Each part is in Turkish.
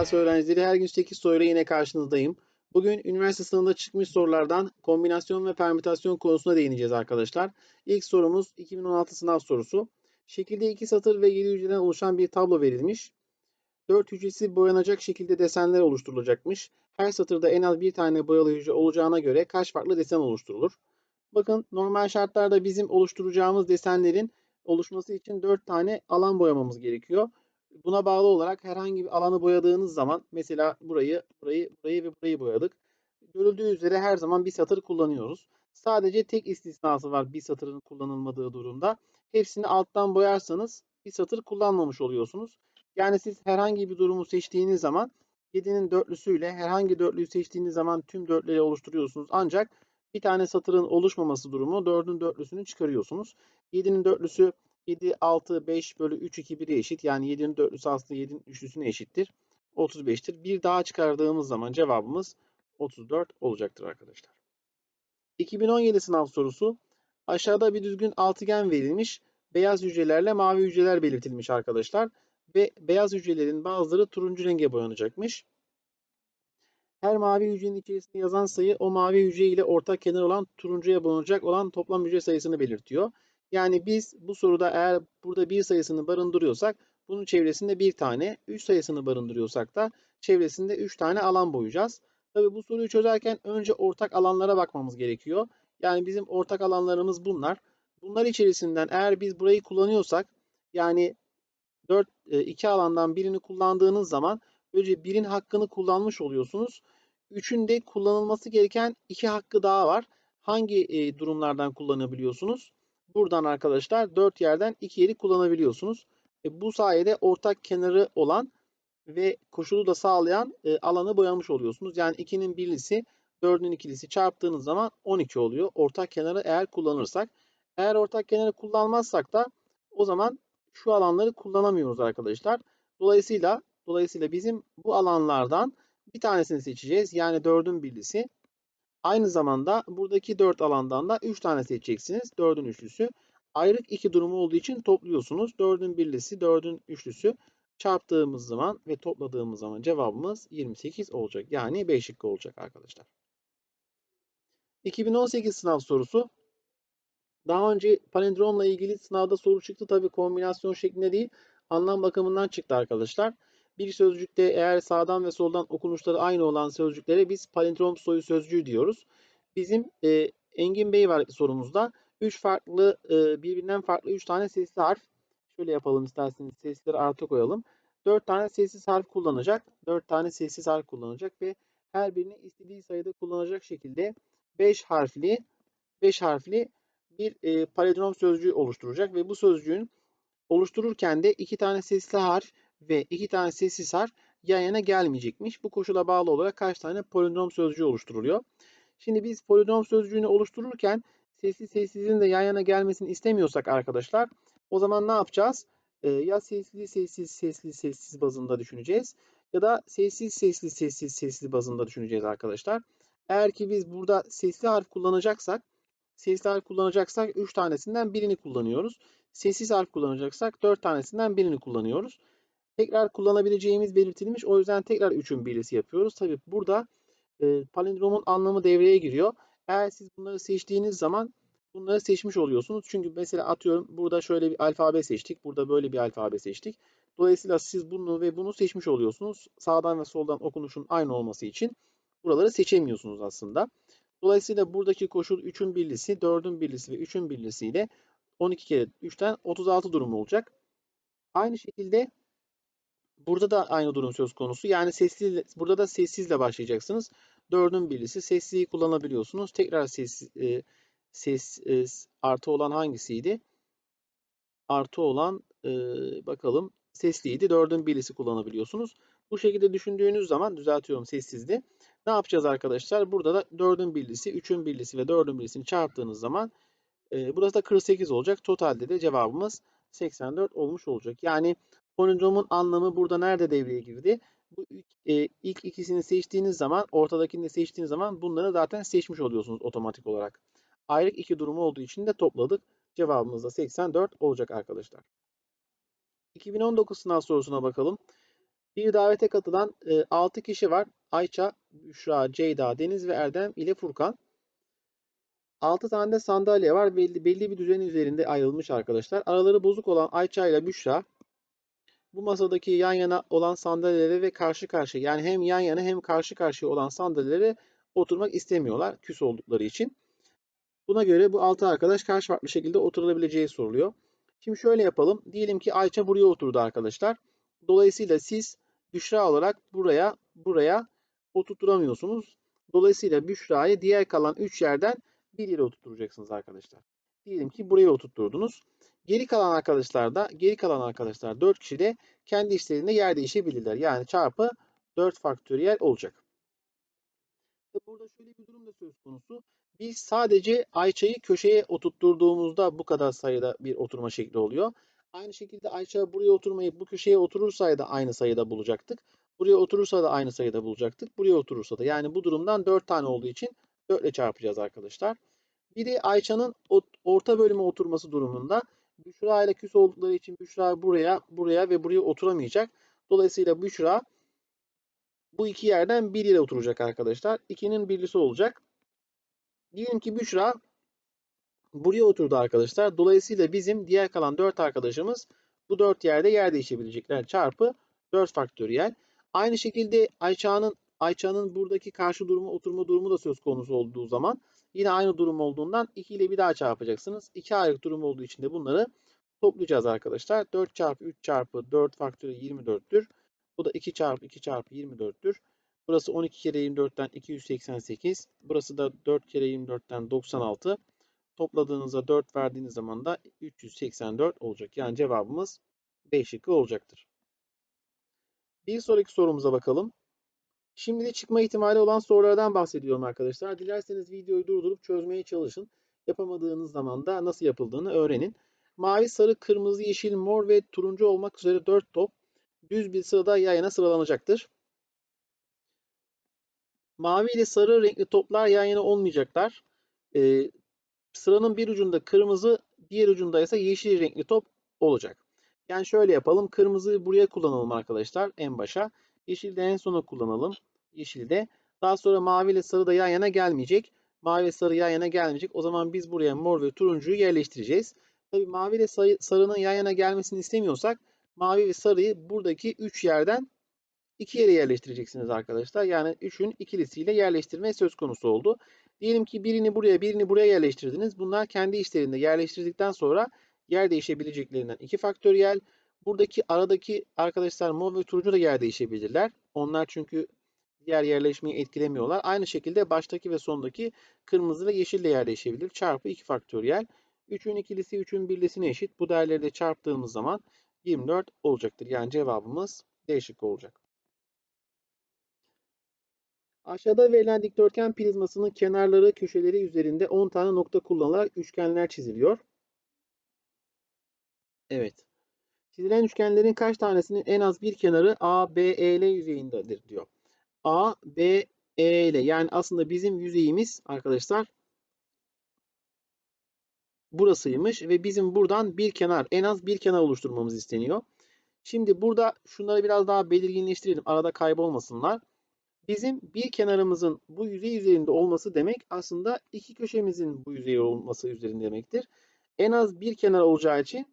Ders öğrencileri her gün 8 soruyla yine karşınızdayım. Bugün üniversite sınavında çıkmış sorulardan kombinasyon ve permütasyon konusuna değineceğiz arkadaşlar. İlk sorumuz 2016 sınav sorusu. Şekilde iki satır ve 7 hücreden oluşan bir tablo verilmiş. 4 hücresi boyanacak şekilde desenler oluşturulacakmış. Her satırda en az bir tane boyalı hücre olacağına göre kaç farklı desen oluşturulur? Bakın normal şartlarda bizim oluşturacağımız desenlerin oluşması için 4 tane alan boyamamız gerekiyor. Buna bağlı olarak herhangi bir alanı boyadığınız zaman mesela burayı, burayı, burayı ve burayı boyadık. Görüldüğü üzere her zaman bir satır kullanıyoruz. Sadece tek istisnası var bir satırın kullanılmadığı durumda. Hepsini alttan boyarsanız bir satır kullanmamış oluyorsunuz. Yani siz herhangi bir durumu seçtiğiniz zaman 7'nin dörtlüsüyle herhangi dörtlüyü seçtiğiniz zaman tüm dörtleri oluşturuyorsunuz. Ancak bir tane satırın oluşmaması durumu 4'ün dörtlüsünü çıkarıyorsunuz. 7'nin dörtlüsü 7, 6, 5 bölü 3, 2, 1'e eşit. Yani 7'nin dörtlüsü aslında 7'nin üçlüsüne eşittir. 35'tir. Bir daha çıkardığımız zaman cevabımız 34 olacaktır arkadaşlar. 2017 sınav sorusu. Aşağıda bir düzgün altıgen verilmiş. Beyaz hücrelerle mavi hücreler belirtilmiş arkadaşlar. Ve beyaz hücrelerin bazıları turuncu renge boyanacakmış. Her mavi hücrenin içerisinde yazan sayı o mavi hücre ile ortak kenar olan turuncuya boyanacak olan toplam hücre sayısını belirtiyor. Yani biz bu soruda eğer burada bir sayısını barındırıyorsak bunun çevresinde bir tane, 3 sayısını barındırıyorsak da çevresinde 3 tane alan boyayacağız. Tabi bu soruyu çözerken önce ortak alanlara bakmamız gerekiyor. Yani bizim ortak alanlarımız bunlar. Bunlar içerisinden eğer biz burayı kullanıyorsak yani 4 2 e, alandan birini kullandığınız zaman önce birin hakkını kullanmış oluyorsunuz. Üçün de kullanılması gereken iki hakkı daha var. Hangi e, durumlardan kullanabiliyorsunuz? Buradan arkadaşlar 4 yerden 2 yeri kullanabiliyorsunuz. E, bu sayede ortak kenarı olan ve koşulu da sağlayan e, alanı boyamış oluyorsunuz. Yani 2'nin birlisi 4'ün ikilisi çarptığınız zaman 12 oluyor. Ortak kenarı eğer kullanırsak. Eğer ortak kenarı kullanmazsak da o zaman şu alanları kullanamıyoruz arkadaşlar. Dolayısıyla dolayısıyla bizim bu alanlardan bir tanesini seçeceğiz. Yani 4'ün birlisi Aynı zamanda buradaki 4 alandan da 3 tane seçeceksiniz. 4'ün üçlüsü. Ayrık 2 durumu olduğu için topluyorsunuz. 4'ün birlisi, 4'ün üçlüsü çarptığımız zaman ve topladığımız zaman cevabımız 28 olacak. Yani 5 şıkkı olacak arkadaşlar. 2018 sınav sorusu. Daha önce palindromla ilgili sınavda soru çıktı. Tabi kombinasyon şeklinde değil. Anlam bakımından çıktı arkadaşlar. Bir sözcükte eğer sağdan ve soldan okunuşları aynı olan sözcüklere biz palindrom soyu sözcüğü diyoruz. Bizim e, Engin Bey var sorumuzda. 3 farklı e, birbirinden farklı 3 tane sesli harf. Şöyle yapalım isterseniz sesleri artı koyalım. 4 tane sessiz harf kullanacak. 4 tane sessiz harf kullanacak ve her birini istediği sayıda kullanacak şekilde 5 harfli 5 harfli bir e, palindrom sözcüğü oluşturacak ve bu sözcüğün oluştururken de iki tane sesli harf ve iki tane sessiz harf yan yana gelmeyecekmiş. Bu koşula bağlı olarak kaç tane polindrom sözcüğü oluşturuluyor? Şimdi biz polindrom sözcüğünü oluştururken sessiz sessizin de yan yana gelmesini istemiyorsak arkadaşlar o zaman ne yapacağız? Ee, ya sesli sessiz sesli sessiz bazında düşüneceğiz ya da sessiz sesli sessiz sesli bazında düşüneceğiz arkadaşlar. Eğer ki biz burada sesli harf kullanacaksak sesli harf kullanacaksak 3 tanesinden birini kullanıyoruz. Sessiz harf kullanacaksak 4 tanesinden birini kullanıyoruz tekrar kullanabileceğimiz belirtilmiş. O yüzden tekrar 3'ün birlisi yapıyoruz. Tabi burada e, palindromun anlamı devreye giriyor. Eğer siz bunları seçtiğiniz zaman bunları seçmiş oluyorsunuz. Çünkü mesela atıyorum burada şöyle bir alfabe seçtik. Burada böyle bir alfabe seçtik. Dolayısıyla siz bunu ve bunu seçmiş oluyorsunuz. Sağdan ve soldan okunuşun aynı olması için buraları seçemiyorsunuz aslında. Dolayısıyla buradaki koşul 3'ün birlisi, 4'ün birlisi ve 3'ün birlisiyle 12 kere 3'ten 36 durumu olacak. Aynı şekilde Burada da aynı durum söz konusu. Yani sesli, burada da sessizle başlayacaksınız. Dördün birisi sesliyi kullanabiliyorsunuz. Tekrar ses, e, ses e, artı olan hangisiydi? Artı olan e, bakalım sesliydi. Dördün birisi kullanabiliyorsunuz. Bu şekilde düşündüğünüz zaman düzeltiyorum sessizdi. Ne yapacağız arkadaşlar? Burada da dördün birlisi, üçün birlisi ve dördün birlisini çarptığınız zaman e, burası da 48 olacak. Totalde de cevabımız 84 olmuş olacak. Yani Polindromun anlamı burada nerede devreye girdi? Bu e, ilk ikisini seçtiğiniz zaman, ortadakini de seçtiğiniz zaman bunları zaten seçmiş oluyorsunuz otomatik olarak. Ayrık iki durumu olduğu için de topladık. Cevabımız da 84 olacak arkadaşlar. 2019 sınav sorusuna bakalım. Bir davete katılan 6 kişi var. Ayça, Büşra, Ceyda, Deniz ve Erdem ile Furkan. 6 tane de sandalye var. Belli, belli bir düzen üzerinde ayrılmış arkadaşlar. Araları bozuk olan Ayça ile Büşra bu masadaki yan yana olan sandalyelere ve karşı karşıya yani hem yan yana hem karşı karşıya olan sandalyelere oturmak istemiyorlar küs oldukları için. Buna göre bu 6 arkadaş karşı farklı şekilde oturulabileceği soruluyor. Şimdi şöyle yapalım. Diyelim ki Ayça buraya oturdu arkadaşlar. Dolayısıyla siz Büşra olarak buraya buraya oturtamıyorsunuz. Dolayısıyla Büşra'yı diğer kalan 3 yerden bir yere oturtacaksınız arkadaşlar. Diyelim ki buraya oturtturdunuz. Geri kalan arkadaşlar da geri kalan arkadaşlar 4 kişi de kendi işlerinde yer değişebilirler. Yani çarpı 4 faktöriyel olacak. Burada şöyle bir durum da söz konusu. Biz sadece Ayça'yı köşeye oturtturduğumuzda bu kadar sayıda bir oturma şekli oluyor. Aynı şekilde Ayça buraya oturmayıp bu köşeye oturursaydı aynı sayıda bulacaktık. Buraya oturursa da aynı sayıda bulacaktık. Buraya oturursa da. Yani bu durumdan 4 tane olduğu için 4 ile çarpacağız arkadaşlar. Biri Ayça'nın orta bölüme oturması durumunda. Büşra ile küs oldukları için Büşra buraya, buraya ve buraya oturamayacak. Dolayısıyla Büşra bu iki yerden bir yere oturacak arkadaşlar. 2'nin birlisi olacak. Diyelim ki Büşra buraya oturdu arkadaşlar. Dolayısıyla bizim diğer kalan 4 arkadaşımız bu 4 yerde yer değişebilecekler. Çarpı 4 faktöriyel. Aynı şekilde Ayça'nın Ayça'nın buradaki karşı durumu oturma durumu da söz konusu olduğu zaman yine aynı durum olduğundan 2 ile bir daha çarpacaksınız. 2 ayrı durum olduğu için de bunları toplayacağız arkadaşlar. 4 çarpı 3 çarpı 4 faktörü 24'tür. Bu da 2 çarpı 2 çarpı 24'tür. Burası 12 kere 24'ten 288. Burası da 4 kere 24'ten 96. Topladığınızda 4 verdiğiniz zaman da 384 olacak. Yani cevabımız B şıkkı olacaktır. Bir sonraki sorumuza bakalım. Şimdi de çıkma ihtimali olan sorulardan bahsediyorum arkadaşlar. Dilerseniz videoyu durdurup çözmeye çalışın. Yapamadığınız zaman da nasıl yapıldığını öğrenin. Mavi, sarı, kırmızı, yeşil, mor ve turuncu olmak üzere 4 top düz bir sırada yayına sıralanacaktır. Mavi ile sarı renkli toplar yan yana olmayacaklar. Ee, sıranın bir ucunda kırmızı, diğer ucunda ise yeşil renkli top olacak. Yani şöyle yapalım. Kırmızıyı buraya kullanalım arkadaşlar en başa. Yeşil de en sona kullanalım. Yeşil de. Daha sonra mavi ile sarı da yan yana gelmeyecek. Mavi ve sarı yan yana gelmeyecek. O zaman biz buraya mor ve turuncuyu yerleştireceğiz. Tabi mavi ile sarının yan yana gelmesini istemiyorsak mavi ve sarıyı buradaki 3 yerden 2 yere yerleştireceksiniz arkadaşlar. Yani 3'ün ikilisiyle yerleştirme söz konusu oldu. Diyelim ki birini buraya birini buraya yerleştirdiniz. Bunlar kendi işlerinde yerleştirdikten sonra yer değişebileceklerinden 2 faktöriyel. Buradaki aradaki arkadaşlar mor ve turuncu da yer değişebilirler. Onlar çünkü diğer yerleşmeyi etkilemiyorlar. Aynı şekilde baştaki ve sondaki kırmızı ve yeşil de yer değişebilir. Çarpı 2 faktöriyel. 3'ün ikilisi 3'ün birlisine eşit. Bu değerleri de çarptığımız zaman 24 olacaktır. Yani cevabımız D şıkkı olacak. Aşağıda verilen dikdörtgen prizmasının kenarları, köşeleri üzerinde 10 tane nokta kullanılarak üçgenler çiziliyor. Evet. Çizilen üçgenlerin kaç tanesinin en az bir kenarı A, B, E, L yüzeyindedir diyor. A, B, E, L. Yani aslında bizim yüzeyimiz arkadaşlar burasıymış ve bizim buradan bir kenar, en az bir kenar oluşturmamız isteniyor. Şimdi burada şunları biraz daha belirginleştirelim. Arada kaybolmasınlar. Bizim bir kenarımızın bu yüzey üzerinde olması demek aslında iki köşemizin bu yüzey olması üzerinde demektir. En az bir kenar olacağı için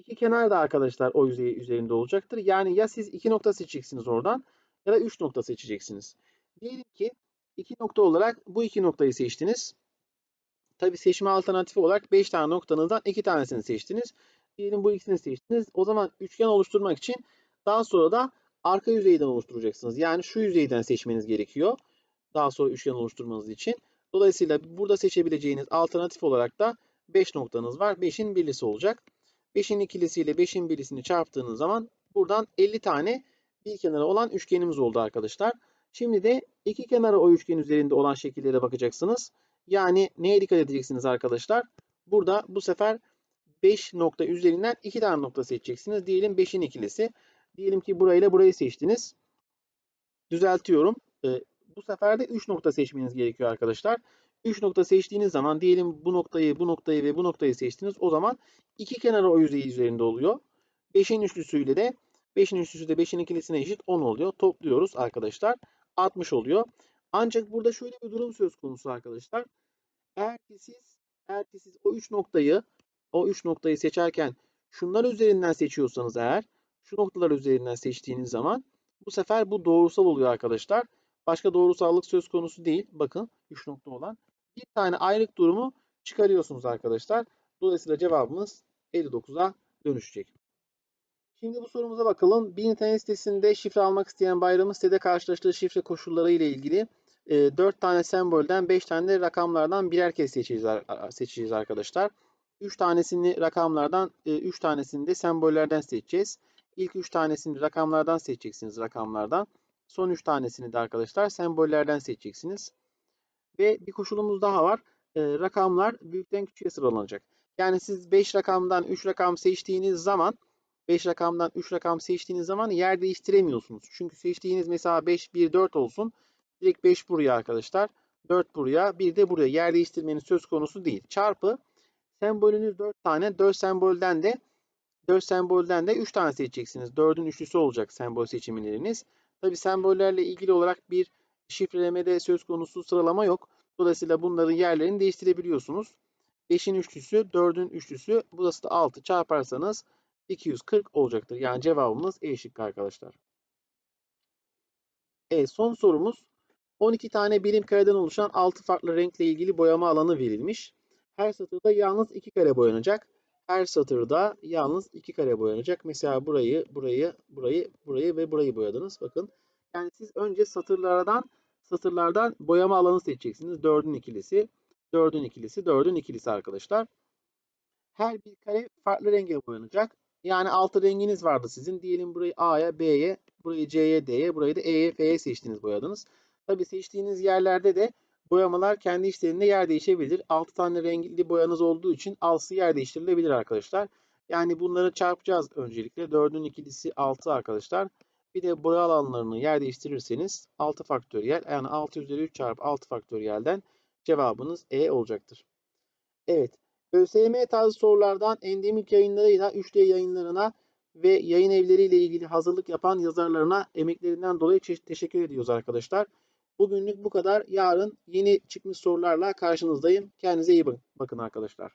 iki kenar da arkadaşlar o yüzey üzerinde olacaktır. Yani ya siz iki nokta seçeceksiniz oradan ya da üç nokta seçeceksiniz. Diyelim ki iki nokta olarak bu iki noktayı seçtiniz. Tabi seçme alternatifi olarak 5 tane noktanızdan 2 tanesini seçtiniz. Diyelim bu ikisini seçtiniz. O zaman üçgen oluşturmak için daha sonra da arka yüzeyden oluşturacaksınız. Yani şu yüzeyden seçmeniz gerekiyor. Daha sonra üçgen oluşturmanız için. Dolayısıyla burada seçebileceğiniz alternatif olarak da 5 noktanız var. 5'in birlisi olacak. 5'in ikilisiyle 5'in birlisini çarptığınız zaman buradan 50 tane bir kenara olan üçgenimiz oldu arkadaşlar. Şimdi de iki kenara o üçgen üzerinde olan şekillere bakacaksınız. Yani neye dikkat edeceksiniz arkadaşlar? Burada bu sefer 5 nokta üzerinden 2 tane nokta seçeceksiniz. Diyelim 5'in ikilisi. Diyelim ki burayla burayı seçtiniz. Düzeltiyorum. Ee, bu sefer de 3 nokta seçmeniz gerekiyor arkadaşlar. 3 nokta seçtiğiniz zaman diyelim bu noktayı, bu noktayı ve bu noktayı seçtiniz. O zaman iki kenarı o yüzeyi üzerinde oluyor. 5'in üçlüsüyle de 5'in üstüsü de 5'in ikilisine eşit 10 oluyor. Topluyoruz arkadaşlar. 60 oluyor. Ancak burada şöyle bir durum söz konusu arkadaşlar. Eğer ki siz, eğer ki siz o 3 noktayı o 3 noktayı seçerken şunlar üzerinden seçiyorsanız eğer şu noktalar üzerinden seçtiğiniz zaman bu sefer bu doğrusal oluyor arkadaşlar. Başka doğrusallık söz konusu değil. Bakın 3 nokta olan. Bir tane ayrık durumu çıkarıyorsunuz arkadaşlar. Dolayısıyla cevabımız 59'a dönüşecek. Şimdi bu sorumuza bakalım. Bir internet sitesinde şifre almak isteyen bayramın sitede karşılaştığı şifre koşulları ile ilgili e, 4 tane sembolden 5 tane de rakamlardan birer kez seçeceğiz, ar- seçeceğiz arkadaşlar. 3 tanesini rakamlardan, 3 tanesini de sembollerden seçeceğiz. İlk 3 tanesini rakamlardan seçeceksiniz rakamlardan. Son 3 tanesini de arkadaşlar sembollerden seçeceksiniz. Ve bir koşulumuz daha var. E, rakamlar büyükten küçüğe sıralanacak. Yani siz 5 rakamdan 3 rakam seçtiğiniz zaman 5 rakamdan 3 rakam seçtiğiniz zaman yer değiştiremiyorsunuz. Çünkü seçtiğiniz mesela 5, 1, 4 olsun. Direkt 5 buraya arkadaşlar. 4 buraya, 1 de buraya. Yer değiştirmenin söz konusu değil. Çarpı sembolünüz 4 tane. 4 sembolden de 4 sembolden de 3 tane seçeceksiniz. 4'ün üçlüsü olacak sembol seçimleriniz. Tabi sembollerle ilgili olarak bir şifrelemede söz konusu sıralama yok. Dolayısıyla bunların yerlerini değiştirebiliyorsunuz. 5'in üçlüsü, 4'ün üçlüsü, burası da 6 çarparsanız 240 olacaktır. Yani cevabımız E şıkkı arkadaşlar. Evet son sorumuz 12 tane birim kareden oluşan 6 farklı renkle ilgili boyama alanı verilmiş. Her satırda yalnız 2 kare boyanacak. Her satırda yalnız 2 kare boyanacak. Mesela burayı, burayı, burayı, burayı ve burayı boyadınız. Bakın. Yani siz önce satırlardan satırlardan boyama alanı seçeceksiniz. 4'ün ikilisi, 4'ün ikilisi, 4'ün ikilisi arkadaşlar. Her bir kare farklı renge boyanacak. Yani altı renginiz vardı sizin. Diyelim burayı A'ya, B'ye, burayı C'ye, D'ye, burayı da E'ye, F'ye seçtiniz boyadınız. Tabi seçtiğiniz yerlerde de boyamalar kendi işlerinde yer değişebilir. 6 tane renkli boyanız olduğu için alsı yer değiştirilebilir arkadaşlar. Yani bunları çarpacağız öncelikle. 4'ün ikilisi 6 arkadaşlar. Bir de boya alanlarını yer değiştirirseniz 6 faktöriyel yani 6 üzeri 3 çarpı 6 faktöriyelden cevabınız E olacaktır. Evet. ÖSYM tarzı sorulardan endemik yayınlarıyla 3D yayınlarına ve yayın evleriyle ilgili hazırlık yapan yazarlarına emeklerinden dolayı teşekkür ediyoruz arkadaşlar. Bugünlük bu kadar. Yarın yeni çıkmış sorularla karşınızdayım. Kendinize iyi bakın arkadaşlar.